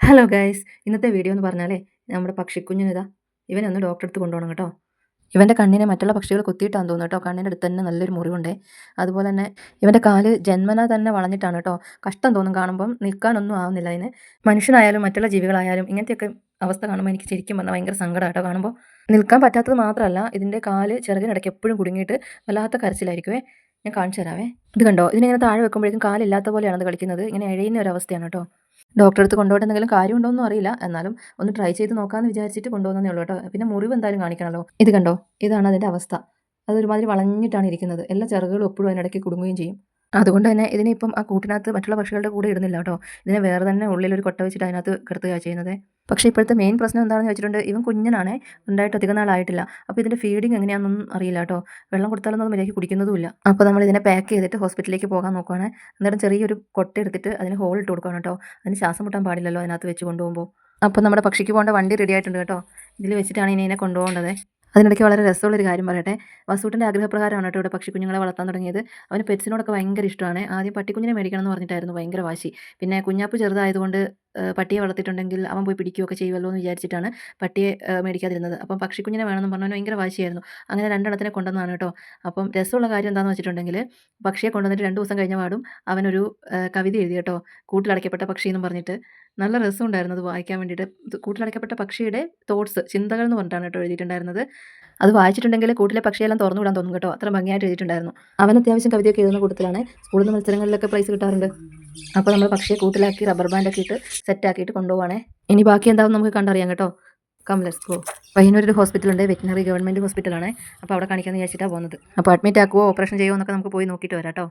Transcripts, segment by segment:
Hello guys ഇന്നത്തെ video എന്ന് പറഞ്ഞാലേ നമ്മുടെ പക്ഷിക്കുഞ്ഞിനിതാ ഇവനെ ഒന്ന് ഡോക്ടറെ അടുത്ത് കൊണ്ടുപോകണം കേട്ടോ. ഇവന്റെ കണ്ണിനെ മറ്റുള്ള പക്ഷികൾ കുത്തിയിട്ടാന്ന് തോന്നുന്നു കേട്ടോ. കണ്ണിന്റെ അടുത്ത് തന്നെ നല്ലൊരു മുറിവുണ്ട്. അതുപോലെ തന്നെ ഇവന്റെ കാൽ ജന്മന തന്നെ വളഞ്ഞിട്ടാണ് കേട്ടോ. കഷ്ടം തോന്നും കാണുമ്പം നിൽക്കാനൊന്നും ആവുന്നില്ല അതിന്. മനുഷ്യനായാലും മറ്റുള്ള ജീവികളായാലും ഇങ്ങനത്തെയൊക്കെ അവസ്ഥ കാണുമ്പോൾ എനിക്ക് ശരിക്കും പറഞ്ഞാൽ ഭയങ്കര സങ്കടം കേട്ടോ കാണുമ്പോൾ നിൽക്കാൻ പറ്റാത്തത് മാത്രമല്ല ഇതിന്റെ കാൽ ചിറകിനിടയ്ക്ക് എപ്പോഴും കുടുങ്ങിയിട്ട് വല്ലാത്ത കരച്ചിലായിരിക്കുമേ ഞാൻ കാണിച്ചു തരാവേ. ഇത് കണ്ടോ? ഇതിനിങ്ങനെ താഴെ വെക്കുമ്പോഴേക്കും കാലില്ലാത്ത പോലെയാണ് അത് കളിക്കുന്നത്. ഇങ്ങനെ എഴയുന്ന ഒരു അവസ്ഥയാണ് കേട്ടോ. ഡോക്ടറെ അടുത്ത് കൊണ്ടുപോയിട്ട് എന്തെങ്കിലും കാര്യമുണ്ടോയെന്നും അറിയില്ല. എന്നാലും ഒന്ന് ട്രൈ ചെയ്ത് നോക്കാമെന്ന് വിചാരിച്ചിട്ട് കൊണ്ടുപോകുന്നേ ഉള്ളൂ കേട്ടോ. പിന്നെ മുറിവ് എന്തായാലും കാണിക്കണമല്ലോ ഇത് കണ്ടോ? ഇതാണ് അതിന്റെ അവസ്ഥ. അതൊരുമാതിരി വളഞ്ഞിട്ടാണ് ഇരിക്കുന്നത്. എല്ലാ ചിറകുകളും എപ്പോഴും അതിനിടയ്ക്ക് കുടുങ്ങുകയും ചെയ്യും. അതുകൊണ്ട് തന്നെ ഇതിനെ ഇപ്പം ആ കൂട്ടിനകത്ത് മറ്റുള്ള പക്ഷികളുടെ കൂടെ ഇടുന്നില്ല കേട്ടോ. ഇതിനെ വേറെ തന്നെ ഉള്ളിൽ ഒരു കൊട്ട വെച്ചിട്ട് അതിനകത്ത് കിടത്തുകയാണ് ചെയ്യുന്നത്. പക്ഷേ ഇപ്പോഴത്തെ മെയിൻ പ്രശ്നം എന്താണെന്ന് വെച്ചിട്ടുണ്ട് ഇവൻ കുഞ്ഞനാണ് ഉണ്ടായിട്ട് അധികം നാളായിട്ടില്ല. അപ്പോൾ ഇതിന്റെ ഫീഡിങ് എങ്ങനെയാണെന്നൊന്നും അറിയില്ല കേട്ടോ. വെള്ളം കൊടുത്താലൊന്നും അത് മര്യാദയ്ക്ക് കുടിക്കുന്നതുമില്ല. അപ്പോൾ നമ്മൾ ഇതിനെ പാക്ക് ചെയ്തിട്ട് ഹോസ്പിറ്റലിലേക്ക് പോകാൻ നോക്കുവാണ്. അന്നേരം ചെറിയൊരു കൊട്ട എടുത്തിട്ട് അതിന് ഹോൾ ഇട്ട് കൊടുക്കണം കേട്ടോ. അതിന് ശ്വാസം മുട്ടാൻ പാടില്ലല്ലോ അതിനകത്ത് വെച്ച് കൊണ്ടുപോകുമ്പോൾ. അപ്പോൾ നമ്മുടെ പക്ഷിക്ക് പോകേണ്ട വണ്ടി റെഡി ആയിട്ടുണ്ട് കേട്ടോ. ഇതിൽ വെച്ചിട്ടാണ് ഇനി ഇതിനെ കൊണ്ടുപോകേണ്ടത്. അതിനിടയ്ക്ക് വളരെ രസമുള്ളൊരു കാര്യം പറയട്ടെ. വസൂട്ടിന്റെ ആഗ്രഹപ്രകാരമാണ് കേട്ടോ ഇവിടെ പക്ഷിക്കുഞ്ഞുങ്ങളെ വളർത്താൻ തുടങ്ങിയത്. അവന് പെറ്റ്സിനോടൊക്കെ ഭയങ്കര ഇഷ്ടമാണ്. ആദ്യം പട്ടിക്കുഞ്ഞിനെ മേടിക്കണം എന്ന് പറഞ്ഞിട്ടായിരുന്നു ഭയങ്കര വാശി. പിന്നെ കുഞ്ഞാപ്പ് ചെറുതായതുകൊണ്ട് പട്ടിയെ വളർത്തിയിട്ടുണ്ടെങ്കിൽ അവൻ പോയി പിടിക്കുകയൊക്കെ ചെയ്യുമല്ലോ എന്ന് വിചാരിച്ചിട്ടാണ് പട്ടിയെ മേടിക്കാതിരുന്നത്. അപ്പം പക്ഷിക്കുഞ്ഞിനെ വേണമെന്ന് പറഞ്ഞാൽ ഭയങ്കര വാശിയായിരുന്നു. അങ്ങനെ രണ്ടെണ്ണത്തിനെ കൊണ്ടുവന്നാണ് കേട്ടോ. അപ്പം രസമുള്ള കാര്യം എന്താണെന്ന് വെച്ചിട്ടുണ്ടെങ്കിൽ പക്ഷിയെ കൊണ്ടുവന്നിട്ട് രണ്ട് ദിവസം കഴിഞ്ഞ പാടും അവനൊരു കവിത എഴുതി കേട്ടോ. കൂട്ടിലടയ്ക്കപ്പെട്ട പക്ഷി എന്നും പറഞ്ഞിട്ട്. നല്ല രസമുണ്ടായിരുന്നു അത് വായിക്കാൻ വേണ്ടിയിട്ട്. കൂട്ടിലടയ്ക്കപ്പെട്ട പക്ഷിയുടെ തോട്ട്സ് ചിന്തകൾ എന്ന് പറഞ്ഞിട്ടാണ് കേട്ടോ എഴുതിയിട്ടുണ്ടായിരുന്നത്. അത് വായിച്ചിട്ടുണ്ടെങ്കിൽ കൂട്ടിലെ പക്ഷിയെല്ലാം തുറന്നു വിടാൻ തോന്നും കേട്ടോ. അത്ര ഭംഗിയായിട്ട് എഴുതിയിട്ടുണ്ടായിരുന്നു. അവൻ അത്യാവശ്യം കവിതയൊക്കെ എഴുതുന്ന കൂട്ടത്തിലാണ്. സ്കൂളിൽ നിന്ന് മത്സരങ്ങളിലൊക്കെ പ്രൈസ് കിട്ടാറുണ്ട്. അപ്പോൾ നമ്മൾ പക്ഷിയെ കൂട്ടിലാക്കി റബ്ബർ ബാൻഡൊക്കെ ഇട്ട് സെറ്റാക്കിയിട്ട് കൊണ്ടുപോവാണേ. ഇനി ബാക്കി എന്താവും നമുക്ക് കണ്ടറിയാം കേട്ടോ. കം ലെറ്റ്സ് ഗോ ഹോസ്പിറ്റൽ ഹോസ്പിറ്റലുണ്ട് വെറ്റിനറി ഗവൺമെന്റ് ഹോസ്പിറ്റലാണ് അപ്പോൾ അവിടെ കാണിക്കാമെന്ന് വിചാരിച്ചിട്ടാണ് പോകുന്നത്. അപ്പോൾ അഡ്മിറ്റ് ആക്കുമോ ഓപ്പറേഷൻ ചെയ്യുമോ എന്നൊക്കെ നമുക്ക് പോയി നോക്കിയിട്ട് വരാം കേട്ടോ.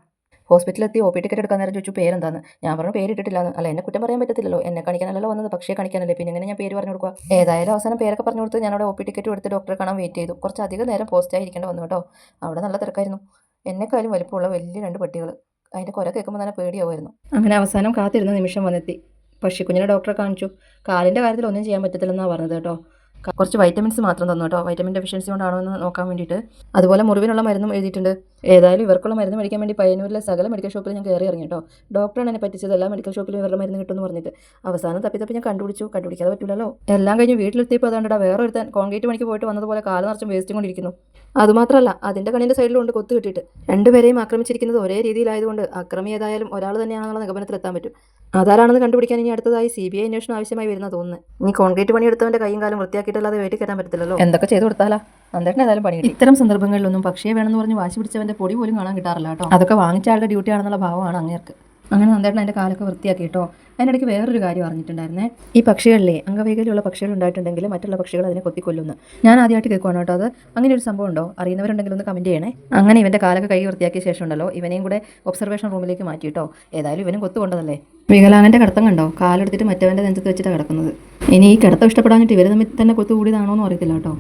ഹോസ്പിറ്റലെത്തി ഒ പി ടിക്കറ്റ് എടുക്കാൻ നേരം ചോദിച്ചു പേരെന്താന്ന്? ഞാൻ പറഞ്ഞു പേര് ഇട്ടിട്ടില്ലാന്ന് അല്ല എന്നെ കുറ്റം പറയാൻ പറ്റത്തില്ലല്ലോ. എന്നെ കാണിക്കാനല്ലോ വന്നത് പക്ഷേ കാണിക്കാനല്ലേ. പിന്നെ എങ്ങനെ ഞാൻ പേര് പറഞ്ഞു കൊടുക്കുക? ഏതായാലും അവസാനം പേരൊക്കെ പറഞ്ഞു കൊടുത്ത് ഞാൻ അവിടെ ഒ പി ടിക്കറ്റ് എടുത്ത് ഡോക്ടറെ കാണാൻ വെയിറ്റ് ചെയ്തു. കുറച്ച് അധികം നേരം പോസ്റ്റ് ആയിരിക്കേണ്ട വന്നു കേട്ടോ. അവിടെ നല്ല തിരക്കായിരുന്നു. എന്നെക്കാളും വലിപ്പമുള്ള വലിയ രണ്ട് പട്ടികൾ അതിന്റെ കുര കേൾക്കുമ്പോൾ തന്നെ പേടിയാവുമായിരുന്നു. അങ്ങനെ അവസാനം കാത്തിരുന്ന നിമിഷം വന്നെത്തി. പക്ഷിക്കുഞ്ഞിനെ ഡോക്ടറെ കാണിച്ചു. കാലിന്റെ കാര്യത്തിൽ ഒന്നും ചെയ്യാൻ പറ്റത്തില്ലെന്നാണ് പറഞ്ഞത് കേട്ടോ. കുറച്ച് വൈറ്റമിൻസ് മാത്രം തന്നു കേട്ടോ. വൈറ്റമിൻ ഡെഫിഷ്യൻസി കൊണ്ടാണോ എന്ന് നോക്കാൻ വേണ്ടിയിട്ട്. അതുപോലെ മുറിവിനുള്ള മരുന്നും എഴുതിയിട്ടുണ്ട്. ഏതായാലും ഇവർക്കുള്ള മരുന്ന് മേടിക്കാൻ വേണ്ടി പയ്യന്നൂരിലെ സകല മെഡിക്കൽ ഷോപ്പിൽ ഞാൻ കയറി ഇറങ്ങി കേട്ടോ. ഡോക്ടറാണ് എന്നെ പറ്റിച്ചത് എല്ലാ മെഡിക്കൽ ഷോപ്പിലും ഇവരുടെ മരുന്ന് കിട്ടുമെന്ന് പറഞ്ഞിട്ട്. അവസാനം തപ്പി തപ്പി ഞാൻ കണ്ടുപിടിച്ചു. കണ്ടുപിടിക്കാതെ പറ്റില്ലല്ലോ എല്ലാം കഴിഞ്ഞ് വീട്ടിലെത്തിയപ്പോൾ അതാണ്ടാ വേറെ ഒരുത്തൻ കോൺക്രീറ്റ് പണിക്ക് പോയിട്ട് വന്നതുപോലെ കാല നിറച്ചും വേസ്റ്റും കൊണ്ടിരിക്കുന്നു. അതുമാത്രമല്ല അതിന്റെ കണ്ണിന്റെ സൈഡിലുണ്ട് കൊത്തു കിട്ടിയിട്ട്. രണ്ടുപേരെയും ആക്രമിച്ചിരിക്കുന്നത് ഒരേ രീതിയിലായതുകൊണ്ട് അക്രമി ഏതായാലും ഒരാൾ തന്നെയാണെന്നുള്ള നിഗമനത്തിലെത്താൻ പറ്റും. അതാരാണെന്ന് കണ്ടുപിടിക്കാൻ ഇനി അടുത്തതായി സി ബി ഐ അന്വേഷണം ആവശ്യമായി വരുന്ന തോന്നുന്നു. ഇനി കോൺക്രീറ്റ് പണി എടുത്തവന്റെ കൈയും കാലം വൃത്തിയാക്കിയിട്ടല്ലാതെ വീട്ടിൽ കയറ്റാൻ പറ്റത്തില്ലല്ലോ. എന്തൊക്കെ ചെയ്തു കൊടുത്താലാ? അന്തേട്ടൻ ഏതായാലും പണി ഇത്തരം സന്ദർഭങ്ങളിലൊന്നും പക്ഷേ വേണമെന്ന് പറഞ്ഞ് വാശി പിടിച്ചവന്റെ പൊടി പോലും കാണാൻ കിട്ടാറില്ല കേട്ടോ. അതൊക്കെ വാങ്ങിച്ച ആളുടെ ഡ്യൂട്ടി ആണെന്നുള്ള ഭാവമാണ് അങ്ങേർക്ക്. അങ്ങനെ നന്നായിട്ട് എന്റെ കാലൊക്കെ വൃത്തിയാക്കി കേട്ടോ അതിനിടയ്ക്ക് വേറൊരു കാര്യം അറിഞ്ഞിട്ടുണ്ടായിരുന്നേ. ഈ പക്ഷികളിലെ അംഗവൈകല്യമുള്ള പക്ഷികൾ ഉണ്ടായിട്ടുണ്ടെങ്കിൽ മറ്റുള്ള പക്ഷികൾ അതിനെ കൊത്തിക്കൊല്ലുന്നു. ഞാൻ ആദ്യമായിട്ട് കേൾക്കുവാണ് കേട്ടോ അത്. അങ്ങനെ ഒരു സംഭവം ഉണ്ടോ? അറിയുന്നവരുണ്ടെങ്കിൽ ഒന്ന് കമന്റ് ചെയ്യണേ. അങ്ങനെ ഇവന്റെ കാലൊക്കെ കൈ വൃത്തിയാക്കിയ ശേഷം ഉണ്ടല്ലോ ഇവനെയും കൂടെ ഒബ്സർവേഷൻ റൂമിലേക്ക് മാറ്റി കേട്ടോ ഏതായാലും ഇവനും കൊത്തുകൊണ്ടതല്ലേ. വികലാംഗന്റെ കിടത്തം കണ്ടോ? കാലെടുത്തിട്ട് മറ്റവന്റെ നെഞ്ചത്ത് വെച്ചിട്ടാണ് കിടക്കുന്നത്. ഇനി ഈ കിടത്തം ഇഷ്ടപ്പെടാഞ്ഞിട്ട് ഇവർ തമ്മിൽ തന്നെ കൊത്തുകൂടിയതാണോ എന്ന് അറിയത്തില്ല കേട്ടോ.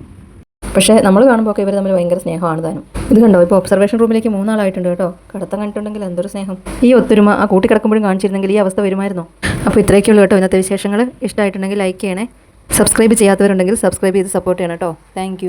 പക്ഷേ നമ്മൾ കാണുമ്പോൾ ഒക്കെ ഇവർ തമ്മിൽ ഭയങ്കര സ്നേഹമാണ് താനും. ഇത് കണ്ടോ? ഇപ്പോൾ ഒബ്സർവേഷൻ റൂമിലേക്ക് മൂന്നാളായിട്ടുണ്ട് കേട്ടോ. കടത്തം കണ്ടിട്ടുണ്ടെങ്കിൽ എന്തൊരു സ്നേഹം. ഈ ഒത്തൊരുമ ആ കൂട്ടി കിടക്കുമ്പോഴും കാണിച്ചിരുന്നെങ്കിൽ ഈ അവസ്ഥ വരുമായിരുന്നോ. അപ്പോൾ ഇത്രയൊക്കെയുള്ളൂ കേട്ടോ ഇന്നത്തെ വിശേഷങ്ങൾ. ഇഷ്ടമായിട്ടുണ്ടെങ്കിൽ ലൈക്ക് ചെയ്യണേ. സബ്സ്ക്രൈബ് ചെയ്യാത്തവരുണ്ടെങ്കിൽ സബ്സ്ക്രൈബ് ചെയ്ത് സപ്പോർട്ട് ചെയ്യണം കേട്ടോ. താങ്ക്